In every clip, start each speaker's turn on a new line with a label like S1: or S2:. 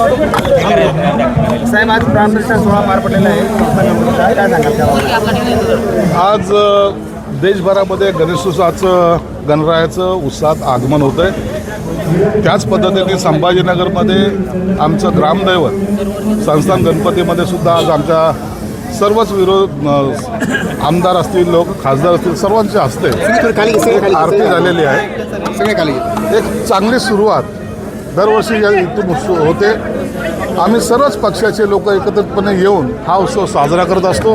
S1: साहेब आज सोहळा पार पडलेला आहे. काय काय सांगाल?
S2: आज देशभरामध्ये गणेशोत्सवाचं गणरायाचं उत्साहात आगमन होतं आहे त्याच पद्धतीने संभाजीनगरमध्ये आमचं ग्रामदैवत संस्थान गणपतीमध्ये सुद्धा आज आमच्या सर्वच विरोध आमदार असतील लोक खासदार असतील सर्वांच्या हस्ते आरती झालेली आहे. एक चांगली सुरुवात दरवर्षी या इथून उत्सव होते. आम्ही सर्वच पक्षाचे लोक एकत्रितपणे येऊन हा उत्सव साजरा करत असतो.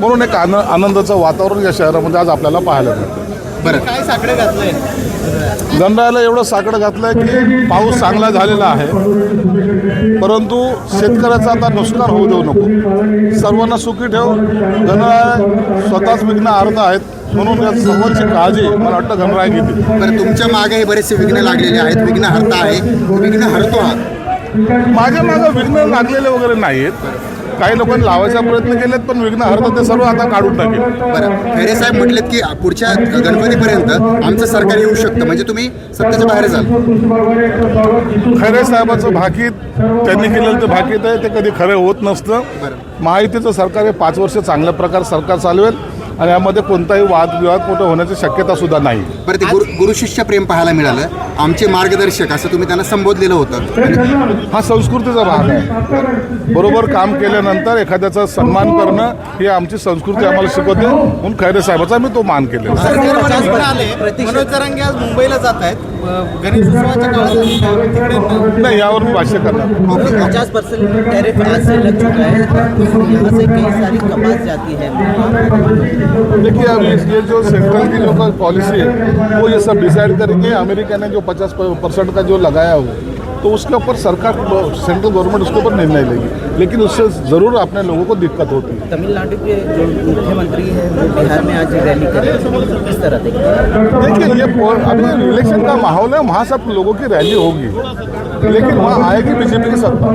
S2: म्हणून एक आन आनंदाचं वातावरण या शहरामध्ये आज आपल्याला पाहायला मिळतं.
S1: बरं. काय साकडे घातलंय?
S2: गणरायाला एवढं साकडं घातलं आहे की पाऊस चांगला झालेला आहे. परंतु शेतकऱ्याचा आता नुकसान होऊ देऊ नको. सर्वांना सुखी ठेव. गणराय स्वतःच विघ्न अर्ध आहेत. म्हणून या सर्वांची काळजी मला वाटतं गणराय घेतील.
S1: बरं तुमच्या मागे हे बरेचसे विघ्न लागलेले आहेत. विघ्न हरता आहे. विघ्न हरतो हा.
S2: माझ्या मागं विघ्न लागलेले वगैरे नाहीत काही लोकांनी लावायचा प्रयत्न केलेत पण विघ्न हरतात ते सर्व आता काढून टाकेल.
S1: बरं खैरे साहेब म्हटलेत की पुढच्या गणपतीपर्यंत आमचं सरकार येऊ शकतं. म्हणजे तुम्ही सत्तेच्या बाहेर जाल.
S2: खरे साहेबाचं भाकीत त्यांनी केलेलं ते भाकीत आहे ते कधी खरं होत नसतं.
S1: बरं.
S2: महायुतीचं सरकार हे पाच वर्ष चांगल्या प्रकारे सरकार चालवेल. आणि यामध्ये कोणताही वादविवाद कुठं होण्याची शक्यता सुद्धा नाही.
S1: बरं ते गुरु गुरु शिष्य प्रेम पाहायला मिळालं. आमचे मार्गदर्शक असं तुम्ही त्यांना संबोधलेलं होतं.
S2: हा संस्कृतीचा भाग आहे. बरोबर काम केल्यानंतर एखाद्याचा सन्मान करणं ही आमची संस्कृती आम्हाला शिकवते. म्हणून खैरे साहेबाचा मी तो मान केलेला
S3: आज मुंबईला जात आहेत. गणेशोत्सवाच्या काळात तिकडे
S2: नाही यावर मी भाष्य करणार
S4: पचास परसेंट टैरिफ आज से लग चुका है। यहाँ से कई सारी कपास जाती है।
S2: देखिए अब ये जो सेंट्रल की जो पॉलिसी है वो ये सब डिसाइड करेंगे अमेरिका ने जो 50 परसेंट का जो लगाया हो तो उसके ऊपर सरकार सेंट्रल गवर्नमेंट उसके ऊपर निर्णय लेगी। लेकिन उससे ज़रूर अपने लोगों को दिक्कत होती है।
S4: तमिलनाडु के जो मुख्यमंत्री है वो बिहार में आज रैली कर रहे हैं। किस तरह
S2: देखिए ये अभी इलेक्शन का माहौल है वहाँ सब लोगों की रैली होगी। लेकिन वहाँ आएगी बीजेपी की सत्ता